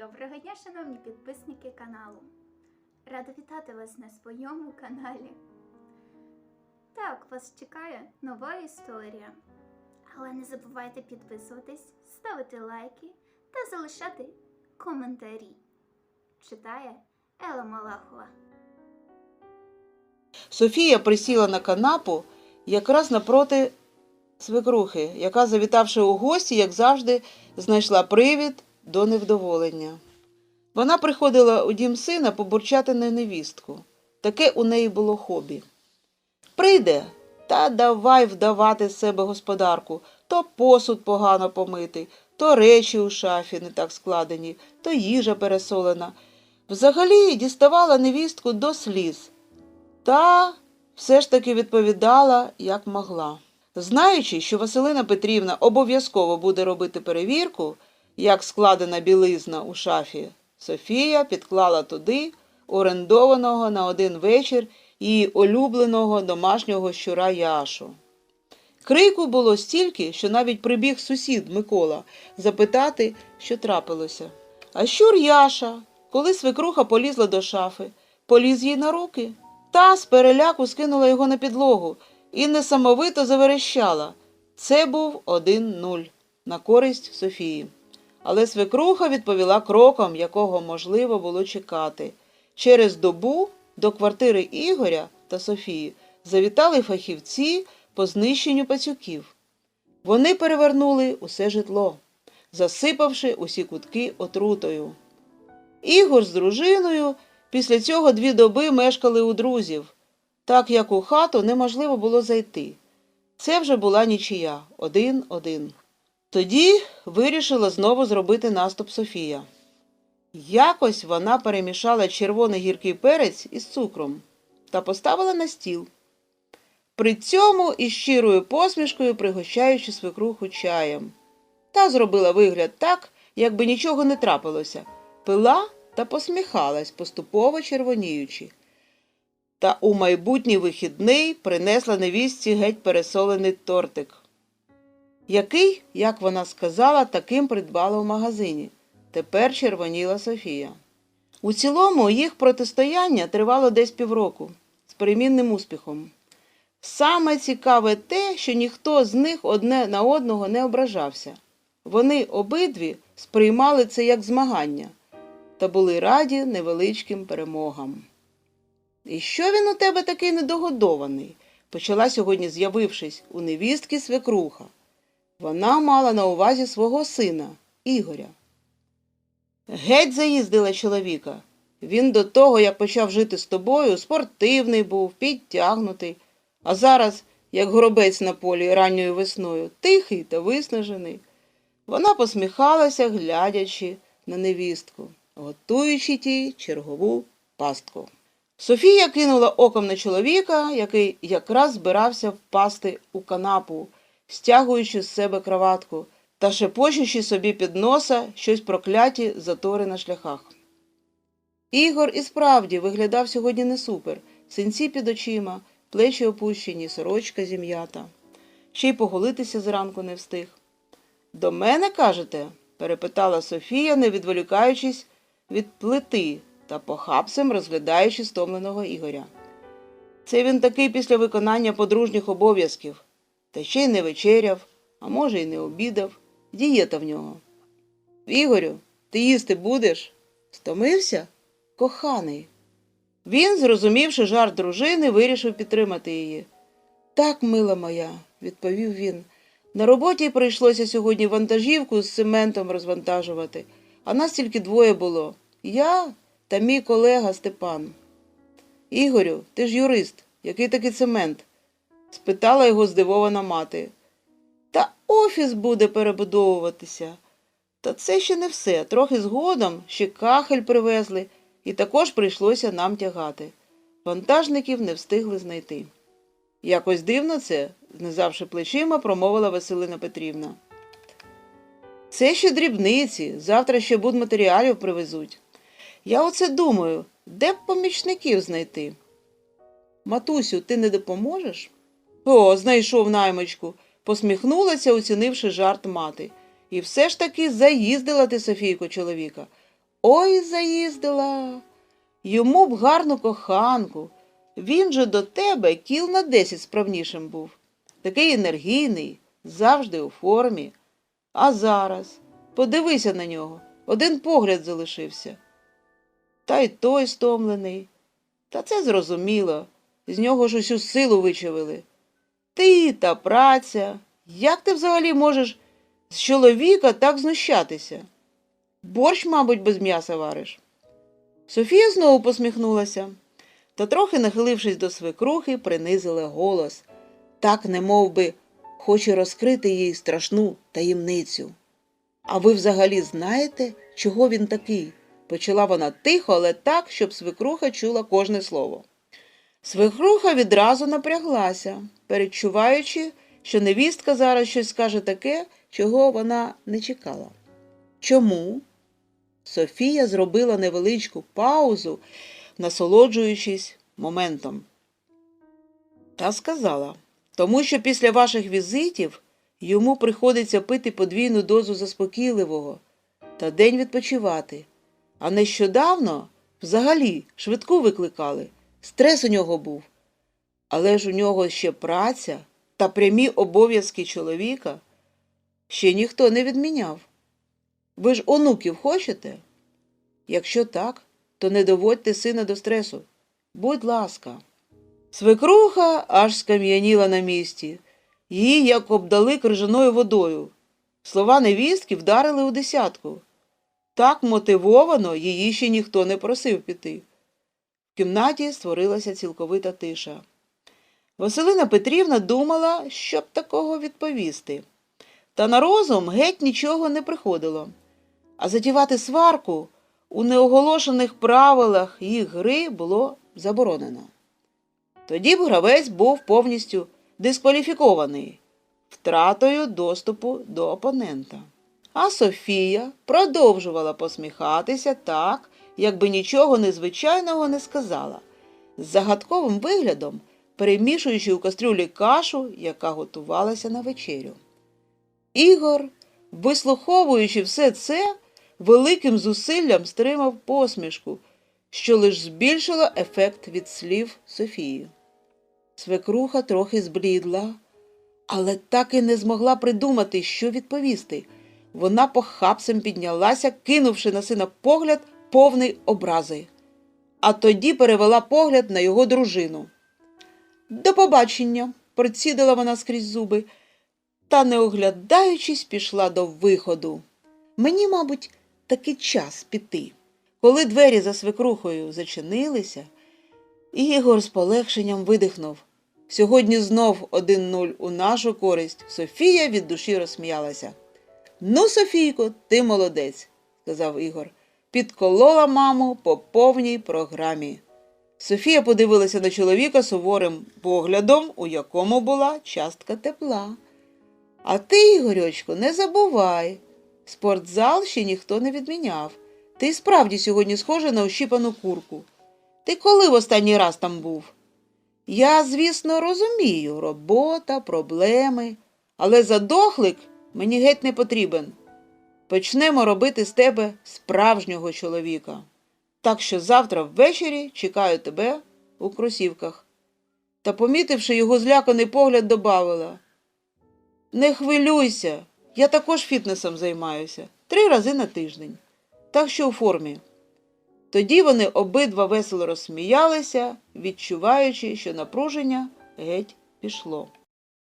Доброго дня, шановні підписники каналу. Рада вітати вас на своєму каналі. Так, вас чекає нова історія. Але не забувайте підписуватись, ставити лайки та залишати коментарі. Читає Ела Малахова. Софія присіла на канапу якраз напроти свекрухи, яка, завітавши у гості, як завжди, знайшла привід до невдоволення. Вона приходила у дім сина побурчати на невістку. Таке у неї було хобі. Прийде, та давай вдавати з себе господарку, то посуд погано помитий, то речі у шафі не так складені, то їжа пересолена. Взагалі діставала невістку до сліз. Та все ж таки відповідала, як могла. Знаючи, що Василина Петрівна обов'язково буде робити перевірку, як складена білизна у шафі, Софія підклала туди орендованого на один вечір її улюбленого домашнього щура Яшу. Крику було стільки, що навіть прибіг сусід Микола запитати, що трапилося. А щур Яша, коли свекруха полізла до шафи, поліз їй на руки. Та з переляку скинула його на підлогу і несамовито заверещала. Це був один нуль на користь Софії. Але свекруха відповіла кроком, якого можливо було чекати. Через добу до квартири Ігоря та Софії завітали фахівці по знищенню пацюків. Вони перевернули усе житло, засипавши усі кутки отрутою. Ігор з дружиною після цього дві доби мешкали у друзів, так як у хату неможливо було зайти. Це вже була нічия один-один. Тоді вирішила знову зробити наступ Софія. Якось вона перемішала червоний гіркий перець із цукром та поставила на стіл. При цьому із щирою посмішкою пригощаючи свекруху чаєм. Та зробила вигляд так, якби нічого не трапилося, пила та посміхалась, поступово червоніючи. Та у майбутній вихідний принесла невістці геть пересолений тортик, який, як вона сказала, таким придбала в магазині. Тепер червоніла Софія. У цілому їх протистояння тривало десь півроку з перемінним успіхом. Саме цікаве те, що ніхто з них одне на одного не ображався. Вони обидві сприймали це як змагання та були раді невеличким перемогам. І що він у тебе такий недогодований? почала сьогодні, з'явившись у невістки свекруха. Вона мала на увазі свого сина, Ігоря. Геть заїздила чоловіка. Він до того, як почав жити з тобою, спортивний був, підтягнутий, а зараз, як горобець на полі ранньою весною, тихий та виснажений. Вона посміхалася, глядячи на невістку, готуючи тій чергову пастку. Софія кинула оком на чоловіка, який якраз збирався впасти у канапу, стягуючи з себе краватку та шепочучи собі під носа щось прокляті затори на шляхах. Ігор і справді виглядав сьогодні не супер, синці під очима, плечі опущені, сорочка зім'ята. Ще й поголитися зранку не встиг. До мене, кажете? перепитала Софія, не відволікаючись від плити та похапцем розглядаючи стомленого Ігоря. Це він такий після виконання подружніх обов'язків, та ще й не вечеряв, а може, й не обідав. Дієта в нього. Ігорю, ти їсти будеш? Стомився? Коханий. Він, зрозумівши жарт дружини, вирішив підтримати її. Так, мила моя, відповів він. На роботі прийшлося сьогодні вантажівку з цементом розвантажувати, а нас тільки двоє було я та мій колега Степан. Ігорю, ти ж юрист, який такий цемент? Спитала його здивована мати. Та офіс буде перебудовуватися. Та це ще не все. Трохи згодом ще кахель привезли, і також прийшлося нам тягати. Вантажників не встигли знайти. Якось дивно це, знизавши плечима, промовила Василина Петрівна. Це ще дрібниці, завтра ще будматеріалів привезуть. Я оце думаю, де б помічників знайти? Матусю, ти не допоможеш? О, знайшов наймичку, посміхнулася, оцінивши жарт мати. І все ж таки заїздила ти, Софійко, чоловіка. Ой, заїздила. Йому б гарну коханку. Він же до тебе кіл на десять справнішим був. Такий енергійний, завжди у формі. А зараз подивися на нього, один погляд залишився. Та й той стомлений. Та це зрозуміло. З нього ж усю силу вичавили. Ти та праця. Як ти взагалі можеш з чоловіка так знущатися? Борщ, мабуть, без м'яса вариш. Софія знову посміхнулася та, трохи нахилившись до свекрухи, принизила голос, так не би хоче розкрити їй страшну таємницю. А ви взагалі знаєте, чого він такий? почала вона тихо, але так, щоб свекруха чула кожне слово. Свекруха відразу напряглася, передчуваючи, що невістка зараз щось скаже таке, чого вона не чекала. Чому? Софія зробила невеличку паузу, насолоджуючись моментом. Та сказала, тому що після ваших візитів йому приходиться пити подвійну дозу заспокійливого та день відпочивати. А нещодавно взагалі швидку викликали. Стрес у нього був. Але ж у нього ще праця та прямі обов'язки чоловіка ще ніхто не відміняв. Ви ж онуків хочете? Якщо так, то не доводьте сина до стресу. Будь ласка. Свекруха аж скам'яніла на місці. Її як обдали крижаною водою. Слова невістки вдарили у десятку. Так мотивовано її ще ніхто не просив піти. Кімнаті створилася цілковита тиша. Василина Петрівна думала, щоб такого відповісти. Та на розум геть нічого не приходило. А затівати сварку у неоголошених правилах їх гри було заборонено. Тоді б гравець був повністю дискваліфікований втратою доступу до опонента. А Софія продовжувала посміхатися так, якби нічого незвичайного не сказала, з загадковим виглядом перемішуючи у кастрюлі кашу, яка готувалася на вечерю. Ігор, вислуховуючи все це, великим зусиллям стримав посмішку, що лиш збільшило ефект від слів Софії. Свекруха трохи зблідла, але так і не змогла придумати, що відповісти. Вона похапцем піднялася, кинувши на сина погляд повний образи, а тоді перевела погляд на його дружину. До побачення, процідила вона скрізь зуби, та, не оглядаючись, пішла до виходу. Мені, мабуть, таки час піти. Коли двері за свекрухою зачинилися, Ігор з полегшенням видихнув. Сьогодні знов один нуль у нашу користь. Софія від душі розсміялася. Ну, Софійко, ти молодець, сказав Ігор. Підколола маму по повній програмі. Софія подивилася на чоловіка суворим поглядом, у якому була частка тепла. А ти, Ігорьочко, не забувай. Спортзал ще ніхто не відміняв. Ти справді сьогодні схожа на ощіпану курку. Ти коли в останній раз там був? Я, звісно, розумію робота, проблеми, але задохлик мені геть не потрібен. Почнемо робити з тебе справжнього чоловіка. Так що завтра ввечері чекаю тебе у кросівках. Та, помітивши його зляканий погляд, добавила Не хвилюйся, я також фітнесом займаюся три рази на тиждень, так що у формі. Тоді вони обидва весело розсміялися, відчуваючи, що напруження геть пішло.